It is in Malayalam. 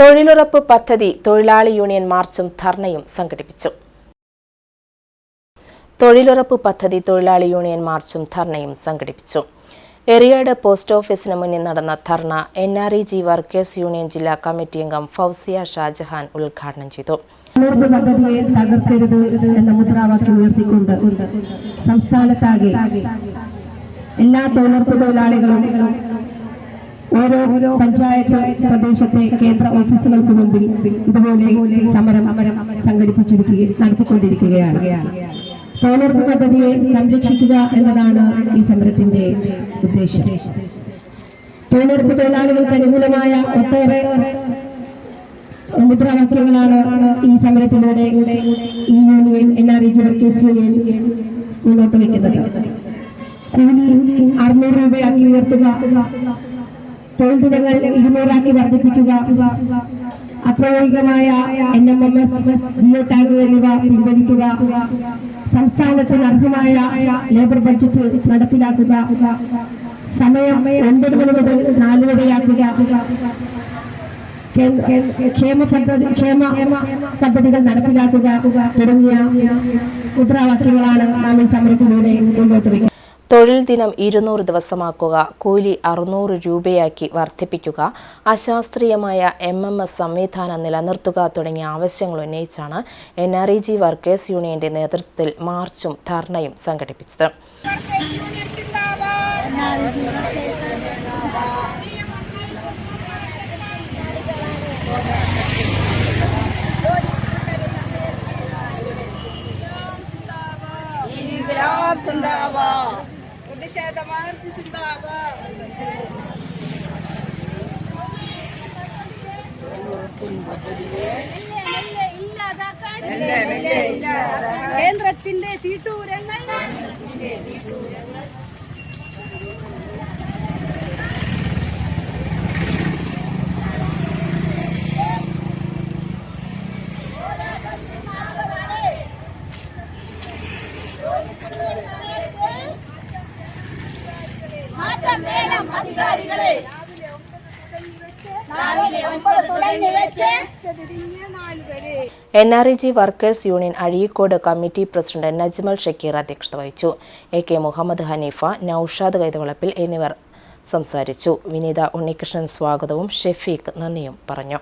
തൊഴിലുറപ്പ് പദ്ധതി തൊഴിലാളി യൂണിയൻ മാർച്ചും ധർണയും സംഘടിപ്പിച്ചു. തൊഴിലുറപ്പ് പദ്ധതി തൊഴിലാളി യൂണിയൻ മാർച്ചും ധർണയും സംഘടിപ്പിച്ചു. എറിയാട് പോസ്റ്റ് ഓഫീസിന് മുന്നിൽ നടന്ന ധർണ N R E G workers union ജില്ലാ കമ്മിറ്റി അംഗം ഫൗസിയ ഷാജഹാൻ ഉദ്ഘാടനം ചെയ്തു. പദ്ധതിയെ തകർക്കരുത് എന്ന മുദ്രാവാക്യം ഉയർത്തിക്കൊണ്ട് സംസ്ഥാനത്താകെ എല്ലാ തൊഴിലുറപ്പ് തൊഴിലാളികളും ഓരോ പഞ്ചായത്ത് പ്രദേശത്തെ കേന്ദ്ര ഓഫീസുകൾക്ക് മുമ്പിൽ ഇതുപോലെ സമരം സംഘടിപ്പിച്ചിരിക്കുകയും നടത്തിക്കൊണ്ടിരിക്കുകയാണ്. തൊഴിലുറപ്പ് പദ്ധതിയെ സംരക്ഷിക്കുക എന്നതാണ് ഈ സമരത്തിന്റെ ഉദ്ദേശം. തൊഴിലുറപ്പ് തൊഴിലാളികൾക്ക് അനുകൂലമായ ഒട്ടേറെ മുദ്രാവാക്യങ്ങളാണ് ഈ സമരത്തിലൂടെ ഈ union N R E workers union മുന്നോട്ട് വയ്ക്കുന്നത്. കൂലി അറുന്നൂറ് രൂപയാക്കി ഉയർത്തുക ദിനങ്ങൾ ഇരുന്നൂറാക്കി വർദ്ധിപ്പിക്കുക. അപ്രായോഗികമായ N M M S geo tag എന്നിവ പിൻവലിക്കുക. സംസ്ഥാനത്തിന് അർഹമായ ലേബർ ബഡ്ജറ്റ് നടപ്പിലാക്കുക. സമയം ഒൻപത് മണി മുതൽ നാല് വരെയാക്കുക. ക്ഷേമ പദ്ധതി ക്ഷേമ പദ്ധതികൾ നടപ്പിലാക്കുക തുടങ്ങിയ മുദ്രാവാക്യങ്ങളാണ് നാം ഈ സമരത്തിലൂടെ മുന്നോട്ട് വയ്ക്കുന്നത്. തൊഴിൽ ദിനം ഇരുന്നൂറ് ദിവസമാക്കുക. കൂലി അറുന്നൂറ് രൂപയാക്കി വർദ്ധിപ്പിക്കുക. അശാസ്ത്രീയമായ എം എം എസ് സംവിധാനം നിലനിർത്തുക തുടങ്ങിയ ആവശ്യങ്ങൾ ഉന്നയിച്ചാണ് N R E G workers യൂണിയന്റെ നേതൃത്വത്തിൽ മാർച്ചും ധർണയും സംഘടിപ്പിച്ചത്. സിന്ദാബാദ് പ്രതിഷേധ മാർച്ച് സിന്ദാബാദ് കേന്ദ്രത്തിന്റെ തീട്ടൂരങ്ങൾ അധികാരികളെ N R E G workers union Azhikode committee president Najmal Shakeer അധ്യക്ഷത വഹിച്ചു. എ കെ മുഹമ്മദ് ഹനീഫ നൌഷാദ് കൈതവളപ്പിൽ എന്നിവർ സംസാരിച്ചു. വിനീത ഉണ്ണികൃഷ്ണൻ സ്വാഗതവും ഷെഫീഖ് നന്ദിയും പറഞ്ഞു.